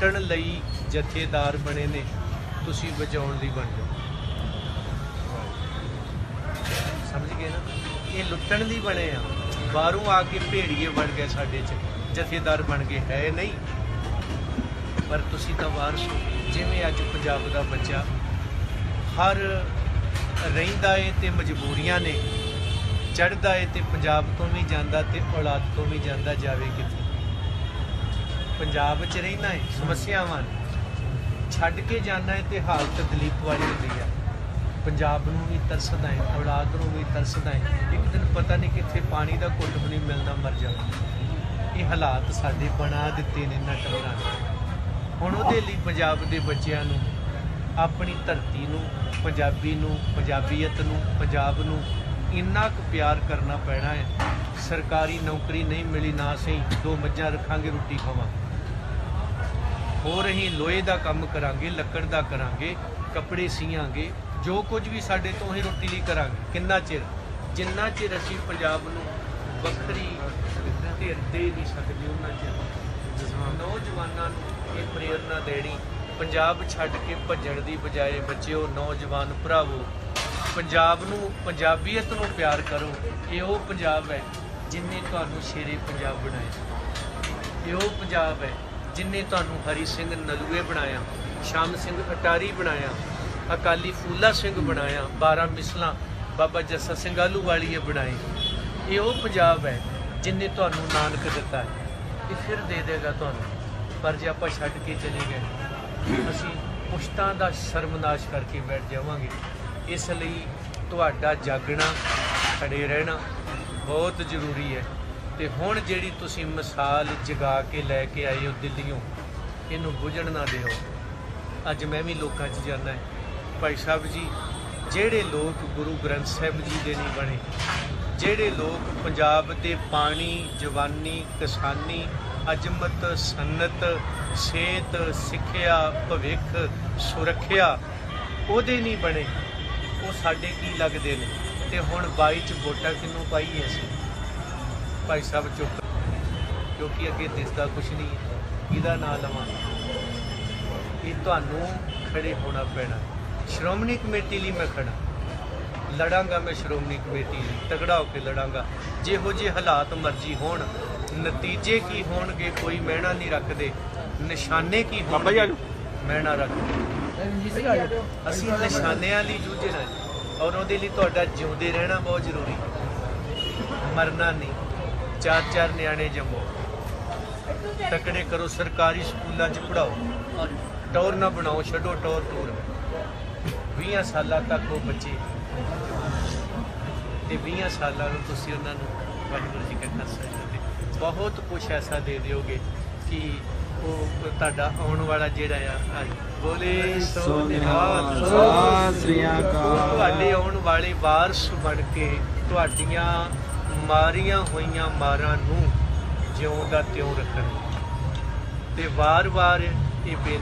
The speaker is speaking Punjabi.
ਲੁੱਟਣ ਲਈ ਜਥੇਦਾਰ ਬਣੇ ਨੇ, ਤੁਸੀਂ ਵਜਾਉਣ ਲਈ ਬਣ ਜਾਓ। ਸਮਝ ਗਏ ਨਾ? ਇਹ ਲੁੱਟਣ ਲਈ ਬਣੇ ਆ। ਬਾਹਰੋਂ ਆ ਕੇ ਭੇੜੀਏ ਬਣ ਗਏ ਸਾਡੇ ਚ। ਜਥੇਦਾਰ ਬਣ ਗਏ ਹੈ ਨਹੀਂ। ਪਰ ਤੁਸੀਂ ਤਾਂ ਵਾਰਸ ਹੋ। ਜਿਵੇਂ ਅੱਜ ਪੰਜਾਬ ਦਾ ਬੱਚਾ, ਹਰ ਰਹਿੰਦਾ ਏ ਤੇ ਮਜਬੂਰੀਆਂ ਨੇ। ਚੜਦਾ ਏ ਤੇ ਪੰਜਾਬ ਤੋਂ ਵੀ ਜਾਂਦਾ ਤੇ ਔਲਾਦ ਤੋਂ ਵੀ ਜਾਂਦਾ ਜਾਵੇ ਕਿੱਥੇ। ਪੰਜਾਬ 'ਚ ਰਹਿਣਾ ਏ ਸਮੱਸਿਆਵਾਂ ਨੇ। ਛੱਡ ਕੇ ਜਾਣਾ ਹੈ ਤੇ ਹਾਲਤ ਦਲੀਪ ਵਾਲੀ ਹੁੰਦੀ ਆ। ਪੰਜਾਬ ਨੂੰ ਵੀ ਤਰਸਦਾ ਹੈ, ਔਲਾਦ ਨੂੰ ਵੀ ਤਰਸਦਾ ਹੈ। ਇੱਕ ਦਿਨ ਪਤਾ ਨਹੀਂ ਕਿੱਥੇ ਪਾਣੀ ਦਾ ਘੁੱਟ ਵੀ ਨਹੀਂ ਮਿਲਦਾ, ਮਰ ਜਾਣਾ ਇਹ ਹਾਲਾਤ ਸਾਡੇ ਬਣਾ ਦਿੱਤੇ ਨੇ ਨਾ। ਟੱਬਰਾਂ ਹੁਣ ਉਹਦੇ ਲਈ ਪੰਜਾਬ ਦੇ ਬੱਚਿਆਂ ਨੂੰ, ਆਪਣੀ ਧਰਤੀ ਨੂੰ, ਪੰਜਾਬੀ ਨੂੰ, ਪੰਜਾਬੀਅਤ ਨੂੰ, ਪੰਜਾਬ ਨੂੰ ਇੰਨਾ ਕੁ ਪਿਆਰ ਕਰਨਾ ਪੈਣਾ ਹੈ। ਸਰਕਾਰੀ ਨੌਕਰੀ ਨਹੀਂ ਮਿਲੀ ਨਾ ਸਹੀ, ਦੋ ਮੱਝਾਂ ਰੱਖਾਂਗੇ, ਰੋਟੀ ਖਾਵਾਂਗੇ। ਹੋਰ ਅਸੀਂ ਲੋਹੇ ਦਾ ਕੰਮ ਕਰਾਂਗੇ ਲੱਕੜ ਦਾ ਕਰਾਂਗੇ ਕੱਪੜੇ ਸੀਆਂਗੇ ਜੋ ਕੁਝ ਵੀ ਸਾਡੇ ਤੋਂ ਹੀ ਰੋਟੀ ਲਈ ਕਰਾਂਗੇ ਕਿੰਨਾ ਚਿਰ? ਜਿੰਨਾ ਚਿਰ ਅਸੀਂ ਪੰਜਾਬ ਨੂੰ ਵੱਖਰੀ ਧਿਰ ਦੇ ਨਹੀਂ ਸਕਦੇ ਉਹਨਾਂ ਚਿਰ। ਨੌਜਵਾਨਾਂ ਨੂੰ ਇਹ ਪ੍ਰੇਰਣਾ ਦੇਣੀ ਪੰਜਾਬ ਛੱਡ ਕੇ ਭੱਜਣ ਦੀ ਬਜਾਏ ਬੱਚਿਓ ਨੌਜਵਾਨ ਭਰਾਵੋ ਪੰਜਾਬ ਨੂੰ ਪੰਜਾਬੀਅਤ ਨੂੰ ਪਿਆਰ ਕਰੋ। ਇਹ ਉਹ ਪੰਜਾਬ ਹੈ ਜਿਨੇ ਤੁਹਾਨੂੰ ਸ਼ੇਰੇ ਪੰਜਾਬ ਬਣਾਇਆ ਇਹ ਉਹ ਪੰਜਾਬ ਹੈ ਜਿਨੇ ਤੁਹਾਨੂੰ ਹਰੀ ਸਿੰਘ ਨਲੂਏ ਬਣਾਇਆ, ਸ਼ਾਮ ਸਿੰਘ ਅਟਾਰੀ ਬਣਾਇਆ, ਅਕਾਲੀ ਫੂਲਾ ਸਿੰਘ ਬਣਾਇਆ 12 ਮਿਸਲਾਂ ਬਾਬਾ ਜੱਸਾ ਸਿੰਘ ਆਲੂ ਵਾਲੀਏ ਬਣਾਏ। ਇਹ ਉਹ ਪੰਜਾਬ ਹੈ ਜਿਨੇ ਤੁਹਾਨੂੰ ਨਾਨਕ ਦਿੱਤਾ ਹੈ। ਇਹ ਫਿਰ ਦੇ ਦੇਗਾ ਤੁਹਾਨੂੰ। ਪਰ ਜੇ ਆਪਾਂ ਛੱਡ ਕੇ ਚਲੇ ਗਏ, ਅਸੀਂ ਪੁਸ਼ਤਾਂ ਦਾ ਸ਼ਰਮਨਾਸ਼ ਕਰਕੇ ਬੈਠ ਜਾਵਾਂਗੇ। ਇਸ ਲਈ ਤੁਹਾਡਾ ਜਾਗਣਾ, ਖੜੇ ਰਹਿਣਾ ਬਹੁਤ ਜ਼ਰੂਰੀ ਹੈ। ਤੇ ਹੁਣ ਜਿਹੜੀ ਤੁਸੀਂ ਮਿਸਾਲ ਜਗਾ ਕੇ ਲੈ ਕੇ ਆਏ ਹੋ ਦਿੱਲੀੋਂ ਇਹਨੂੰ ਬੁਝਣ ਨਾ ਦਿਓ। ਅੱਜ ਮੈਂ ਵੀ ਲੋਕਾਂ 'ਚ ਜਾਂਦਾ ਹੈ। ਭਾਈ ਸਾਹਿਬ ਜੀ, ਜਿਹੜੇ ਲੋਕ ਗੁਰੂ ਗ੍ਰੰਥ ਸਾਹਿਬ ਜੀ ਦੇ ਨਹੀਂ ਬਣੇ, ਜਿਹੜੇ ਲੋਕ ਪੰਜਾਬ ਦੇ ਪਾਣੀ, ਜਵਾਨੀ, ਕਿਸਾਨੀ, ਅਜਮਤ, ਸੰਨਤ, ਸਿਹਤ, ਸਿੱਖਿਆ, ਭਵਿੱਖ, ਸੁਰੱਖਿਆ, ਉਹਦੇ ਨਹੀਂ ਬਣੇ, ਉਹ ਸਾਡੇ ਕੀ ਲੱਗਦੇ ਨੇ? ਤੇ ਹੁਣ 22 ਚ ਵੋਟਾਂ ਕਿਹਨੂੰ ਪਾਈ ਸੀ? ਭਾਈ ਸਾਹਿਬ ਚੁੱਪ ਕਿਉਂਕਿ ਅੱਗੇ ਦਿਸਦਾ ਕੁਝ ਨਹੀਂ ਇਹਦਾ ਨਾਂ ਲਵਾਂ? ਇਹ ਤੁਹਾਨੂੰ ਖੜੇ ਹੋਣਾ ਪੈਣਾ। ਸ਼੍ਰੋਮਣੀ ਕਮੇਟੀ ਲਈ ਮੈਂ ਖੜਾ। ਲੜਾਂਗਾ ਮੈਂ ਸ਼੍ਰੋਮਣੀ ਕਮੇਟੀ ਲਈ। ਤਗੜਾ ਹੋ ਕੇ ਲੜਾਂਗਾ। ਜਿਹੋ ਜਿਹੇ ਹਾਲਾਤ ਮਰਜ਼ੀ ਹੋਣ ਨਤੀਜੇ ਕੀ ਹੋਣਗੇ ਕੋਈ ਮਹਿਣਾ ਨਹੀਂ ਰੱਖਦੇ। ਨਿਸ਼ਾਨੇ ਕੀ ਬਾਬਾ ਜੀ ਹੋਣਗੇ। ਮਹਿਣਾ ਰੱਖਦੇ ਅਸੀਂ ਨਿਸ਼ਾਨਿਆਂ ਲਈ ਜੂਝਣਾ ਹੈ ਔਰ ਉਹਦੇ ਲਈ ਤੁਹਾਡਾ ਜਿਉਂਦੇ ਰਹਿਣਾ ਬਹੁਤ ਜ਼ਰੂਰੀ। ਹੈ ਮਰਨਾ ਨਹੀਂ। ਚਾਰ ਚਾਰ ਨਿਆਣੇ ਜੰਮੋ। ਤਕੜੇ ਕਰੋ ਸਰਕਾਰੀ ਸਕੂਲਾਂ 'ਚ ਪੜਾਓ ਟੌਰ ਨਾ ਬਣਾਓ ਛੱਡੋ ਟੌਰ ਟੂਰ। 20 ਸਾਲਾਂ ਤੱਕ ਉਹ ਬੱਚੇ। ਤੇ 20 ਸਾਲਾਂ ਨੂੰ ਤੁਸੀਂ ਉਹਨਾਂ ਨੂੰ ਵਾਹਿਗੁਰੂ ਜੀ ਕਾ ਖਾਲਸਾ ਜੀ ਬਹੁਤ ਕੁਝ ਐਸਾ ਦੇ ਦਿਓਗੇ ਕਿ ਉਹ ਤੁਹਾਡਾ ਆਉਣ ਵਾਲਾ ਜਿਹੜਾ ਆ ਬੋਲੇ ਸੋ ਨਿਹਾਲ। ਸਤਿ ਸ੍ਰੀ ਅਕਾਲ। ਤੁਹਾਡੇ ਆਉਣ ਵਾਲੇ ਵਾਰਸ ਬਣ ਕੇ ਤੁਹਾਡੀਆਂ ਮਾਰੀਆਂ ਹੋਈਆਂ ਮਾਰਾਂ ਨੂੰ ਜਿਉਂ ਦਾ ਤਿਉਂ ਰੱਖਣ। ਤੇ ਵਾਰ-ਵਾਰ ਇਹ ਬੇਨਤੀ